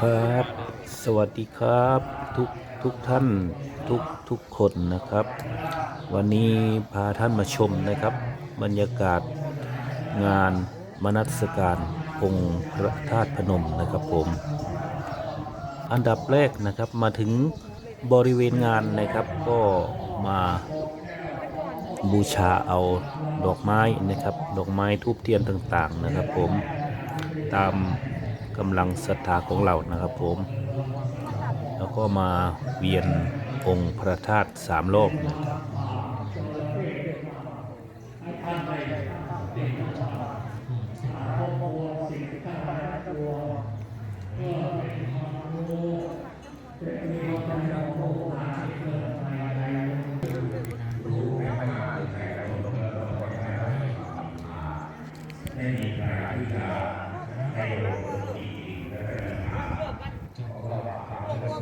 ครับ สวัสดีครับทุกทุกท่านทุกทุกคนนะครับ วันนี้พาท่านมาชมนะครับ บรรยากาศงานมนัสการองค์พระธาตุพนมนะครับผม อันดับแรกนะครับมาถึงบริเวณงานนะครับก็มาบูชาเอาดอกไม้นะครับ ดอกไม้ทูบเทียนต่างๆนะครับผมตาม กำลังศรัทธาของเรานะครับผม แล้วก็มาเวียนองค์พระธาตุสามโลกนะครับ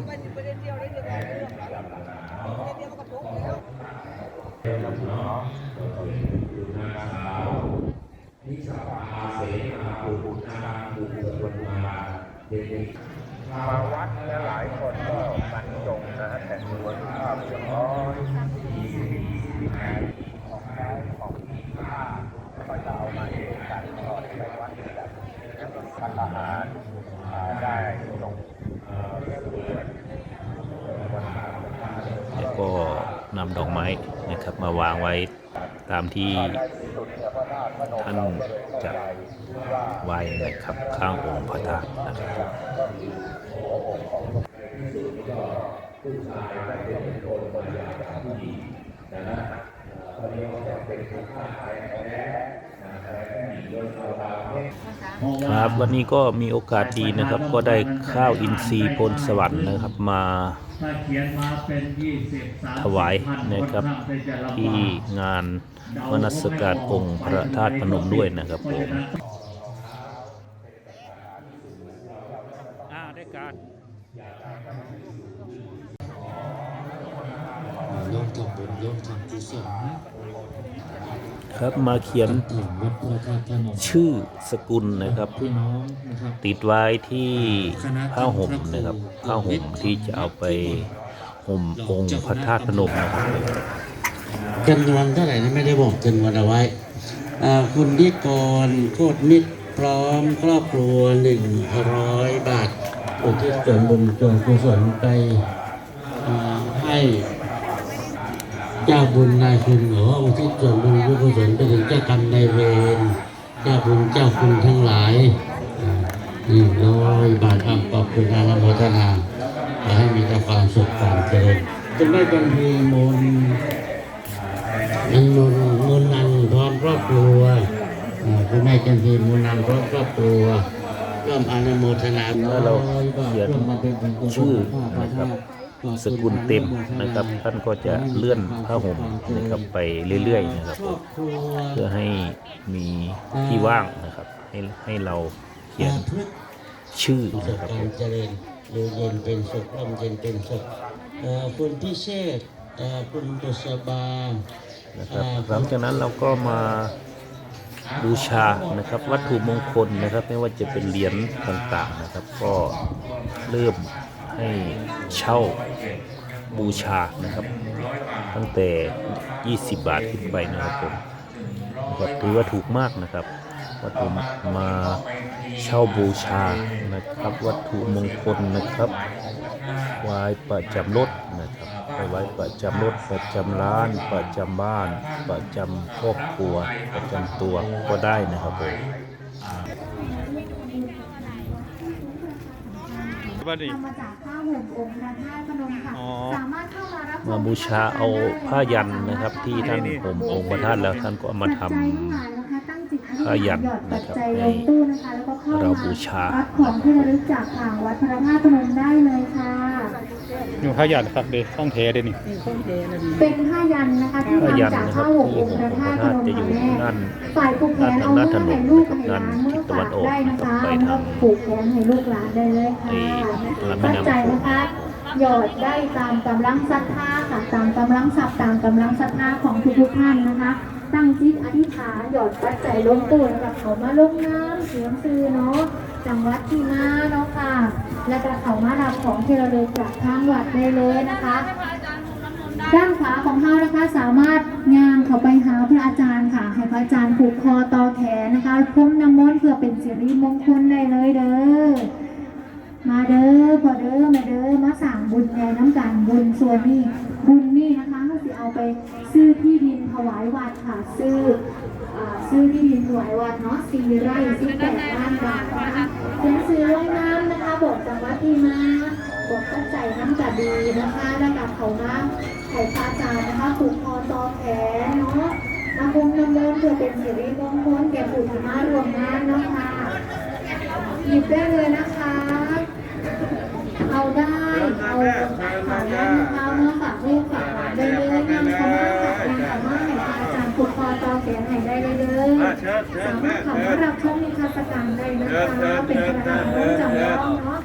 ไปถึงประเด็นเดียวได้เดียวกันเรื่องแล้วประเด็นเดียวมันก็ทุกข์แล้ว มาวัดและหลายคนก็บรรจงนะแต่งตัวภาพเรียบร้อยมีของใช้ของมีค่าก็จะเอามาเองกันก่อนไปวัดแบบทานอาหารอ่าได้ลงเอ่อเรียบร้อยวันมา แล้วก็นำดอกไม้นะครับ มาวางไว้ตามที่ได้ที่สุดเนี่ยพระธาตุนมท่านเราบริเวณจะใหญ่ว่าไว้นะครับข้างองค์พระธาตุนะครับ ครับวันนี้ก็มีโอกาสดีนะครับ ก็ได้ข้าวอินทรีย์พลสวรรค์นะครับมาถ้าเขียนมาเป็นยี่สิบสามถวายนะครับที่งานมนัสการองค์พระธาตุพนมด้วยนะครับผมอ่าได้การร่วมทำบุญร่วมทำกุศล ครับมาเขียนหลวงวัดพระธาตุพนมชื่อสกุลนะครับพี่น้องนะครับ ติดไว้ที่ผ้าห่มนะครับผ้าห่มที่จะเอาไปห่มองค์พระธาตุพนมนะครับจำนวนเท่าไหร่นะไม่ได้บอกจำนวนเอาไว้อ่าคุณนิกรโคตรมิตรพร้อมครอบครัวหนึ่งร้อยบาทอุทิศส่วนบุญส่วนกุศลไปอ่าให้ เจ้าบุญนายคุณหรออุทิศส่วนบุญกุศลไปถึงเจ้ากรรมนายเวรเจ้าบุญเจ้าคุณทั้งหลายอ่าหนึ่งร้อยบาทอัขอบคุณอานุโมทนาขอให้มีแต่ความสุขความเจริญจะไม่เป็นพีมนต์นันนนมุนนันพร้อมครอบครัวอ่าคุณแม่จันทีมุนนันพร้อมครอบครัวร่วมอนุโมทนาถ้าเราเขียนร่วมมาเป็นบุญกุศลชื่อข้าพนะครับเจ้า สกุลเต็มนะครับ ท่านก็จะเลื่อนผ้าห่มนะครับไปเรื่อยๆนะครับครอบครัวเพื่อให้มีที่ว่างนะครับ ให้ให้เราเขียนทุกชื่อประสบนะครับกาผรมเจริญอยู่เย็นเป็นสุขร่มเย็นเป็นสุขเอ่อคุณพิเชษเอ่อคุณบุษบานะครับหลังจากนั้นเราก็มาบูชานะครับวัตถุมงคลนะครับ ไม่ว่าจะเป็นเหรียญต่างๆนะครับ ก็เริ่ม ให้เช่าบูชานะครับ ตั้งแต่ 20 บาทขึ้นไปนะครับผมนะครับถือว่าถูกมากนะครับ วัตถุมาเช่าบูชานะครับ วัตถุมงคลนะครับไว้ประจำรถนะครับไว้ประจำรถประจำร้าน ประจำบ้าน ประจำครอบครัว ประจำตัวก็ได้นะครับผม ทำมาจากผ้าห่มองค์พระธาตุพนมค่ะอ๋อสามารถเข้ามารับชมาบูชาเอาผ้ายันนะครับ ที่ท่านผมองค์พระธาตุแล้วท่านก็เอามาทำปัจจัยทั้งหลายนะคะตั้งจิตอธิษฐผ้ายันหยอดปัจนะครับจัยให้ลงตู้นะคะแล้วก็เข้าเรามาบูชารับของที่ระลึกจากทางวัดพระธาตุพนมได้เลยค่ะ อยู่ข้าหยาดครับเด็กต้องเทเดยวนี่เป็นผ้ายันนะคะที่ผ้ายันทำจากนะครัผ้าบห่มที่องผมค์พระพธาระตุพธาตุนมจะอยู่ค่ะแม่ด้าน ฝ่ายผูกแขนเอาด้านเมื่อถนนให้ลูกให้ด้าหลานนเมื่อทิศตะวัฝานกออกได้นะนะครับคะไปเอาทางผูกแขนให้ลูกหลานได้เลยค่ะไอ้ลำแม่ตั้งน้ำใจโขงนะคะหยอดได้ตามกำลังศรัทธาค่ะตามกำลังทรัพย์ตามกำลังศรัทธาของทุกๆท่านนะคะ ตั้งจิตอธิษฐานหยอดปัจจัยลงตู้นะคะเขามาลงน้ำเสียงซื้อเนาะ จังหวัดที่มาเนาะค่ะ และก็เขามารับของที่ระลึกจากทางวัดได้เลยนะคะด้านขวาของเรานะคะสามารถย่างเข้าไปหาพระอาจารย์ค่ะ ให้พระอาจารย์ผูกคอต่อแขนนะคะพรมน้ำมนต์เพื่อเป็นสิริมงคลได้เลยเด้อมาเด้อพอเด้อมาเด้อมาสั่งบุญใหญ่น้ำกันบุญส่วนนี้บุญนี่นะคะเขาสิเอาไปซื้อที่ดินถวายวัดค่ะซื้อ ซื้อที่ดินถวายวัดเนาะสี่ไร่สิบแปดล้านบาทนะคะเป็นซื้อไว้น้ำนะคะบอกจากวัดที่มาบอกตั้งใจน้ำกะดีนะคะแล้วกับเขามาไข่พระอาจารย์นะคะผูกคอตอแขนเนาะน้ำมงน้ำเลินเพื่อเป็นสิริมงคลแก่ผู้ที่มารวมงานเนาะค่ะหยิบได้เลยนะคะ เอาได้ เอาฝากได้นะคะเมื่อฝากลูกฝากหลานได้เลย สามารถเขามารับชมนิทรรศการได้นะคะเป็นกระดาษน้ำจำลองเนาะ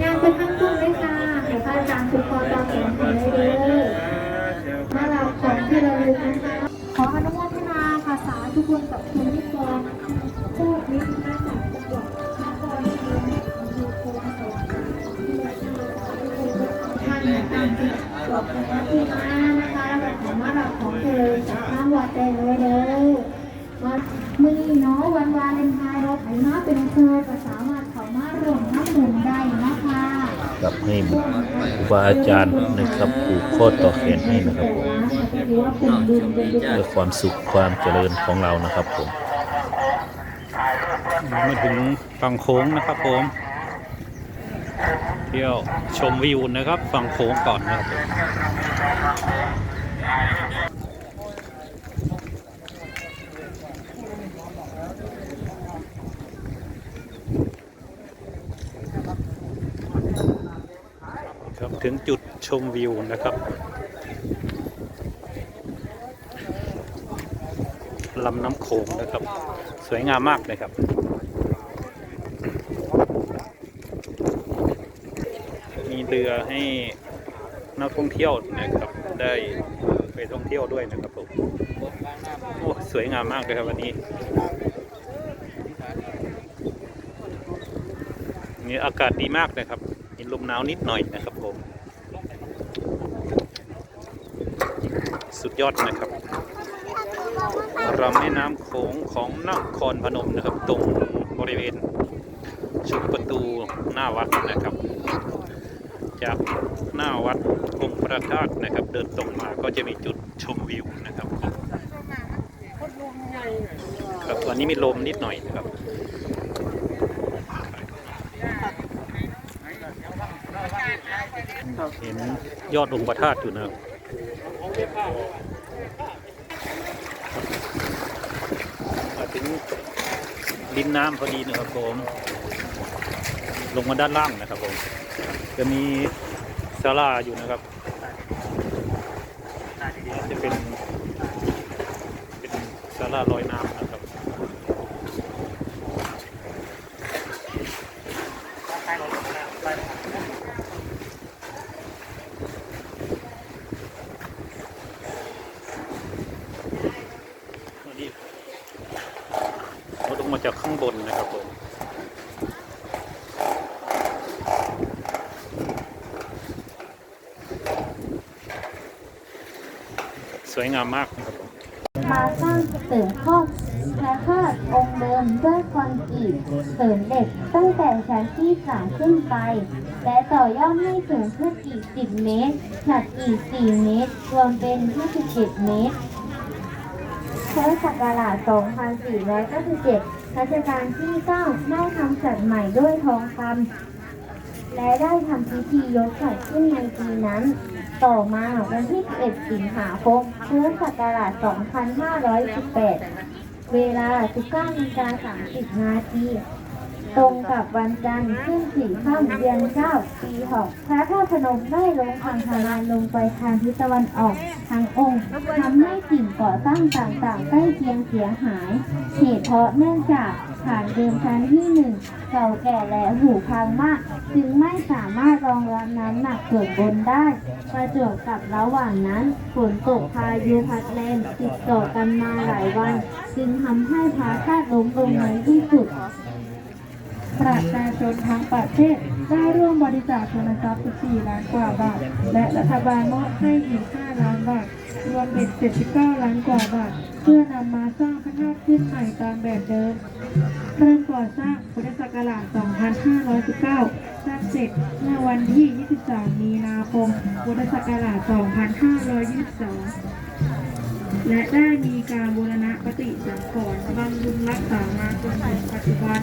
งานเป็นทั้งตุ้นเลยค่ะให้พระอาจารย์ผูกคอต่อแขนให้ได้เลยมาเรับของที่เระลึกนะคะขออนุโมทนาภาษาทุกคนกับคุณที่กองผู้วิทย์มาจากจังหวัดนครศรีธรรมาชอำเภอโพธิ์สวรรค์ท่านตามที่บอกนะคะที่มานะคะเราขอมาเรับของเธอจากทางวัดได้เลยเด้อ มือนี้เนาะวันวาเลนไทน์เราไถมาเป็นเธอก็สามารถเข้ามาร่วมทำบุญได้นะคะกับให้ครูบาอาจารย์นะครับผูกข้อต่อแขนให้นะครับผมถือว่าเป็นบุญเป็นบุญเพื่อความสุขความเจริญของเรานะครับผมมาถึงฝั่งโค้งนะครับผมเที่ยวชมวิวนะครับฝั่งโค้งก่อนนะครับผมครับ ถึงจุดชมวิวนะครับลำน้ำโขงนะครับ สวยงามมากเลยครับ มีเรือให้นักท่องเที่ยวนะครับ ได้ไปท่องเที่ยวด้วยนะครับผมโอ้สวยงามมากเลยครับวันนี้นี่อากาศดีมากนะครับมีลมหนาวนิดหน่อยนะครับผม สุดยอดนะครับรำแม่น้ำโขงของนครพนมนะครับ ตรงบริเวณชุมประตูหน้าวัดนะครับ จากหน้าวัดองค์พระธาตุนะครับ เดินตรงมาก็จะมีจุดชมวิวนะครับครับวันนี้มีลมนิดหน่อยนะครับเห็นยอดองค์พระธาตุอยู่นะครับ มาถึงดินน้ำพอดีนะครับผม ลงมาด้านล่างนะครับผม จะมีศาลาอยู่นะครับจะเป็นเป็นศาลาลอยน้ำนะครับ นี่เราลงมาจากข้างบนนะครับผม สวยงามมากครับมาสร้างเสริมครอพระธาตุองค์เดิมด้วยคอนกรีตเสริมเหล็กตั้งแต่ชั้นที่สามขึ้นไป และต่อยอดให้สูงขึ้นอีก 10 เมตรหนักอีก 4 เมตร รวมเป็น 27 เมตรพุทธศักราช 2497 รัชกาลที่ 9 ได้ทำสัตว์ใหม่ด้วยทองคำและได้ทำพิธียกสัตว์ขึ้นในปีนั้น ต่อมาวันที่ 11 สิงหาคมพุทธศักราช 2518 เวลา 19นาฬิกา30 นาที ตรงกับวันจันทร์ขึ้นสี่ค่ำเดือนเก้าปีหกพระธาตุพนมได้ลงพังทลายลงไปทางทิศตะวันออกทางองค์ทำให้สิ่งก่อสร้างต่างๆใกล้เคียงเสียหาย เหตุเพราะเนื่องจากฐานเดิมชั้นที่หนึ่งเก่าแก่และหูพังมาก จึงไม่สามารถรองรับน้ำหนักส่วนบนได้ ประจวบกับระหว่างนั้นฝนตกพายุพัดแรงติดต่อกันมาหลายวัน จึงทำให้พระธาตุล้มลงในที่สุด ประชาชนทั้งประเทศได้ร่วมบริจาคทุนทรัพย์14ล้านกว่าบาท และรัฐบาลมอบให้อีก5ล้านบาท รวมเป็น79 ล้านกว่าบาท เพื่อนำมาสร้างพระธาตุขึ้นใหม่ตามแบบเดิมเริ่มก่อสร้างพุทธศักราช 2519 สร้างเสร็จเมื่อวันที่ 23 มีนาคม พุทธศักราช 2522 และได้มีการบูรณะปฏิสังขรณ์บำรุงรักษามาจนถึงปัจจุบัน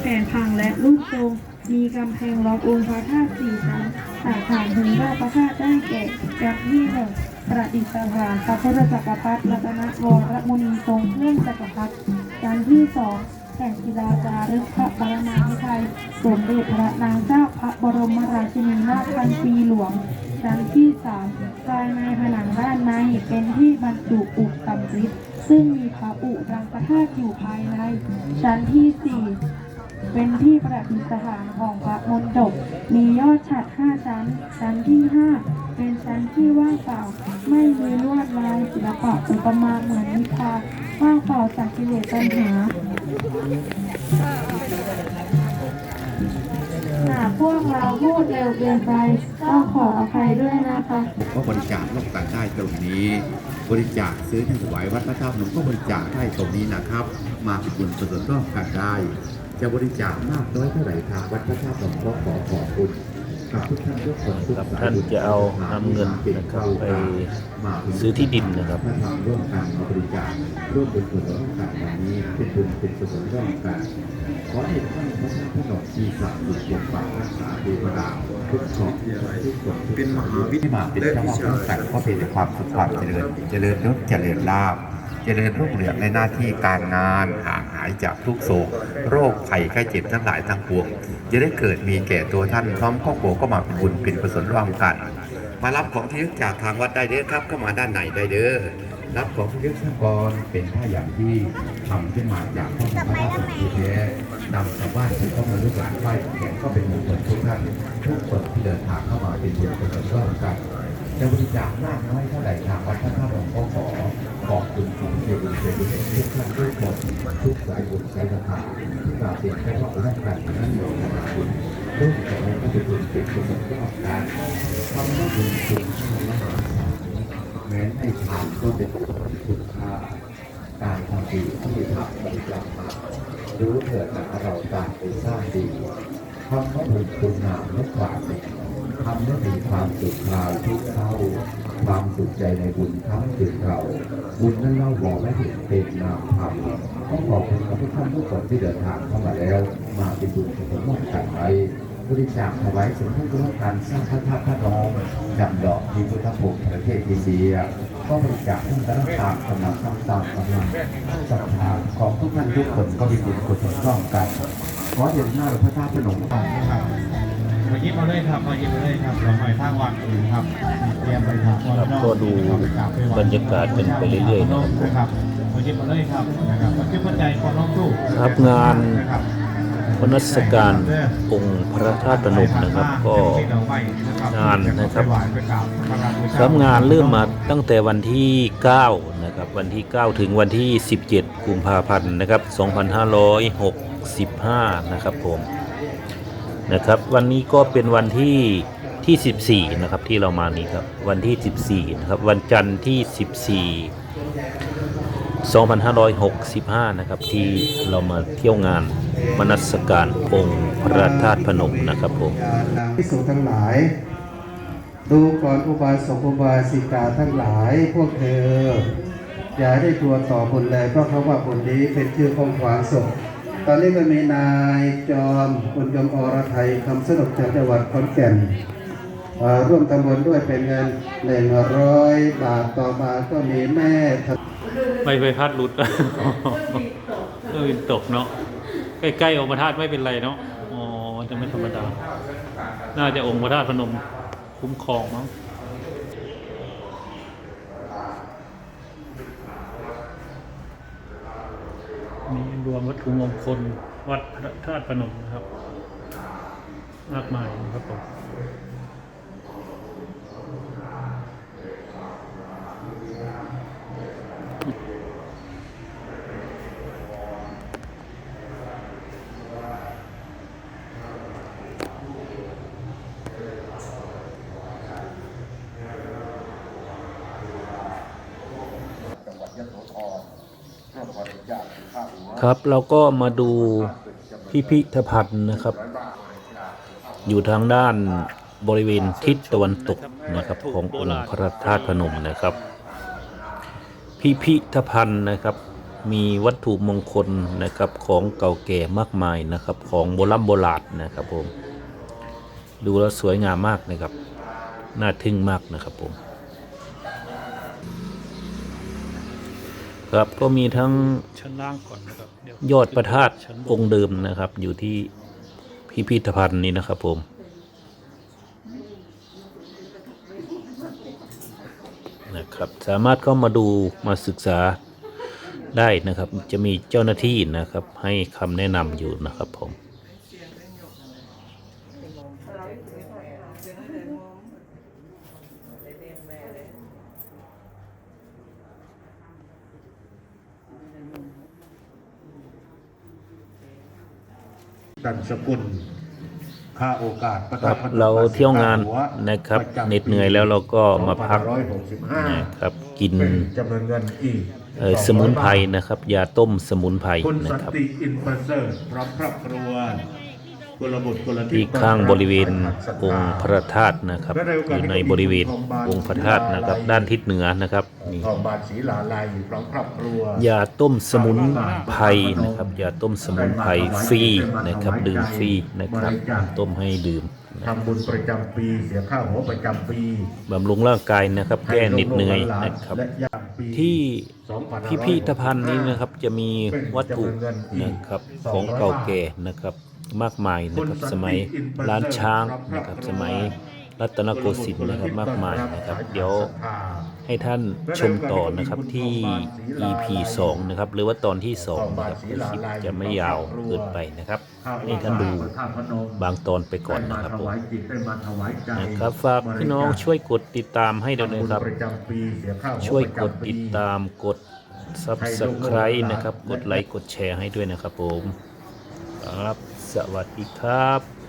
แผนพังและรูปทรงมีกำแพงล้อมองค์พระธาตุสี่ชั้นสายฐานถึงรอบพระธาตุได้แก่ยักษ์ที่หนึ่งประดิษฐานพระพุทธจักรพรรดิรัตนวรมุนีทรงเครื่องจักรพรรดิชั้นที่สองแผ่นศิลาจารึกพระบรมพิไทยสมเด็จพระนางเจ้าพระบรมราชินีนาถพันปีหลวง ชั้นที่สามภายในผนังด้านในเป็นที่บรรจุอุกสำริดซึ่งมีพระอุรังคธาตุอยู่ภายใน ชั้นที่สี่เป็นที่ประดิษฐานของพระมณฑปมียอดฉัดห้าชั้น ชั้นที่ห้าเป็นชั้นที่ว่างเปล่า ไม่มีลวดลายศิลปะอุปมาเหมือนนิพพานว่างเปล่าจากกิเลสตัณหา หากพวกเราพูดเร็วเกินไปต้องขออภัยด้วยนะคะก็บริจาคร่วมกันได้ตรงนี้ บริจาคซื้อถวายวัดพระธาตุพนก็บริจาคได้ตรงนี้นะครับ มาเป็นบุญส่วนร่วมกันได้ จะบริจาคมากน้อยเท่าไหร่ทางวัดพระธาตุพนมก็ขอขอบคุณ กับท่านทุกครับท่านจะเอานำเงินนะครับไปซื้อที่ดินนะครับถ้าทำร่วมกันบริจาคร่วมเป็นส่วนร่วมกันวันนี้เป็นบุญเป็นส่วนร่วมกันขอให้ท่านพระธาตุพนมที่สักดิ์สิทธิ์ปกปักรักษาเทวดาทุกขอบทุกคนเป็นมหาวิทยาเป็นเจ้าของร่วมกันก็เป็นความสุขความเจริญเจริญยศเจริญลาภ เจริญรุ่งเรืองในหน้าที่การงานห่างหายจากทุกโศก โรคภัยไข้เจ็บทั้งหลายทั้งปวง จะได้เกิดมีแก่ตัวท่านพร้อมครอบครัวก็มาเป็นบุญเป็นกุศลร่วมกัน มารับของที่ระลึกจากทางวัดได้เด้อครับเข้ามาด้านในได้เด้อรับของที่ระลึกสักกรเป็นผ้าอย่างที่ทำขึ้นมาจากพ่อพระราชสีแท้นำชาวบ้านที่เข้ามาลูกหลานไหว้แขกก็เป็นมงคลทุกท่านทุกคนที่เดินทางเข้ามาเป็นบุญเป็นกุศลร่วมกัน จะบริจาคมากน้อยเท่าไหร่ทางวัดพระธาตุหลวงพ่อขอขอบคุณคุณเจริญเจริญทุกท่านทุกคนทุกสายบุญสายศรัทธาที่มาเป็นแค่ว่าร่วมกันนั่นเองนะคุณร่วมกันก็เป็นบุญเป็นกุศลร่วมกันทำให้บุญคุณทำให้มหาศาลแม้ให้ทานก็เป็นคุณค่าการทำดีที่ทำบริจาคมารู้เถิดนะเราต่างไปสร้างดีทำให้บุญคุณงามและความดี ทำให้มีความสุขคลายทุกเศร้าความสุขใจในบุญทั้งถึงเรา บุญนั้นเล่าบอกและเห็นเป็นนามธรรมต้องขอบคุณกับทุกท่านทุกคนที่เดินทางเข้ามาแล้ว มาเป็นบุญเป็นผมากกันไปบริจาคถวายสมทบทุนการสร้างพระธาตุพระนมจำดอกที่พุทธภูมิประเทศอินเดียก็บริจาคท่านรักากำลังทำตามกำลังศรัทธาของทุกท่านทุกคนก็มีบุญกุศลร่วมกันขอเห็นหน้าพระธาตุพนมนะครับ มายิบมาเลยครับมายิบมาเลยครับเราไปทางวัดอื่นครับเตรียมไปทางวัดครับนอกก็ดูครับไปวัดบรรยากาศกันไปเรื่อยๆนะครับนะครับมายิบมาเลยครับนะครับมาเก็บปัจจัยคนน้องตู้ครับงานนะครับพนมัสการองค์พระธาตุพนมนะครับก็งานนะครับครับงานเริ่มมาตั้งแต่วันที่9นะครับวันที่ 9 ถึงวันที่ 17 กุมภาพันธ์นะครับ 2565 นะครับผม นะครับ วันนี้ก็เป็นวันที่ที่ 14 นะครับที่เรามานี้ครับ วันที่ 14 นะครับ วันจันทร์ที่ 14 2565 นะครับ ที่เรามาเที่ยวงานมนัสการองค์พระธาตุพนมนะครับผมพิสูจทั้งหลาย ดูก่อนอุบาสกอุบาสิกาทั้งหลายพวกเธอ อย่าได้ตัวต่อบุญเลยเพราะเขาว่าบุญนี้เป็นชื่อของขวางศพ ตอนนี้ก็มีนายจอมคุณยมอรไทยคำสนุกจากจังหวัดขอนแก่นร่วมตำบลด้วยเป็นเงินหนึ่งร้อยบาทต่อมาก็มีแม่ไม่ไปพัดหลุดเออตกเนาะใกล้ๆองค์พระธาตุไม่เป็นไรเนาะอ๋อจะไม่ธรรมดา น่าจะองค์พระธาตุพนมคุ้มครองมั้งมีร วมวัตถุมงคลวัดพระธาตุพนมนะครับ มากมายนะครับผม ครับเราก็มาดูพิพิธภัณฑ์นะครับ อยู่ทางด้านบริเวณทิศตะวันตกนะครับขององค์พระธาตุพนมนะครับ พิพิธภัณฑ์นะครับ มีวัตถุมงคลนะครับของเก่าแก่มากมายนะครับ ของโบราณโบราณนะครับผมดูแล้วสวยงามมากนะครับ น่าทึ่งมากนะครับผม ครับก็มีทั้งชั้นล่างก่อนนะครับเดี๋ยวยอดประทาตชั้นบนองค์เดิมนะครับ อยู่ที่พิพิธภัณฑ์นี้นะครับ ผม นะครับ สามารถเข้ามาดูมาศึกษาได้นะครับ จะมีเจ้าหน้าที่นะครับ ให้คำแนะนำอยู่นะครับผม ดันสกุลค่าโอกาสประครัทับบพนมเราเที่ยวงานหัวนะครับประจำเหน็ดเหนื่อยแล้วเราก็มาพัก2565นะครับกินเป็นจำนวนเงินอีกเอ่อสมุนไพรนะครับยาต้มสมุนไพรคุณนะสันครับติอินประเสริฐพร้อมครอบครัว กุลบุตรกุลธิที่ดข้างบริเวณต้นองค์พระธาตุนะครับอยู่ในบริเวณองค์พระธาตุนะครับ ด้านทิศเหนือนะครับนี่ทองบาทศรีลาลัยพร้อมครอบครัวยาต้มสมุนไพรนะครับยาต้มสมุนไพรฟรีนะครับ ดื่มฟรีนะครับ ต้มให้ดื่มนะทำบุญประจำปีเสียค่าหัวประจำปีบำรุงร่างกายนะครับ แก้เหน็ดเหนื่อยนะครับและยามปีที่2565พิพิธภัณฑ์นี้นะครับจะมีวัตถุนะครับของเก่าแก่นะครับ มากมายนะครับสมัยล้านช้างนะครับสมัยรัตนโกสินทร์นะครับมากมายนะครับ เดี๋ยวให้ท่านชมต่อนะครับที่ EP 2 นะครับ หรือว่าตอนที่2นะครับคือคลิปจะไม่ยาวเกินไปนะครับให้ท่านดูบางตอนไปก่อนนะครับผมนะครับฝากพี่น้องช่วยกดติดตามให้ด้วยนะครับ ช่วยกดติดตามกด Subscribe นะครับ กดไลค์กดแชร์ให้ด้วยนะครับผมครับ สวัสดีครับ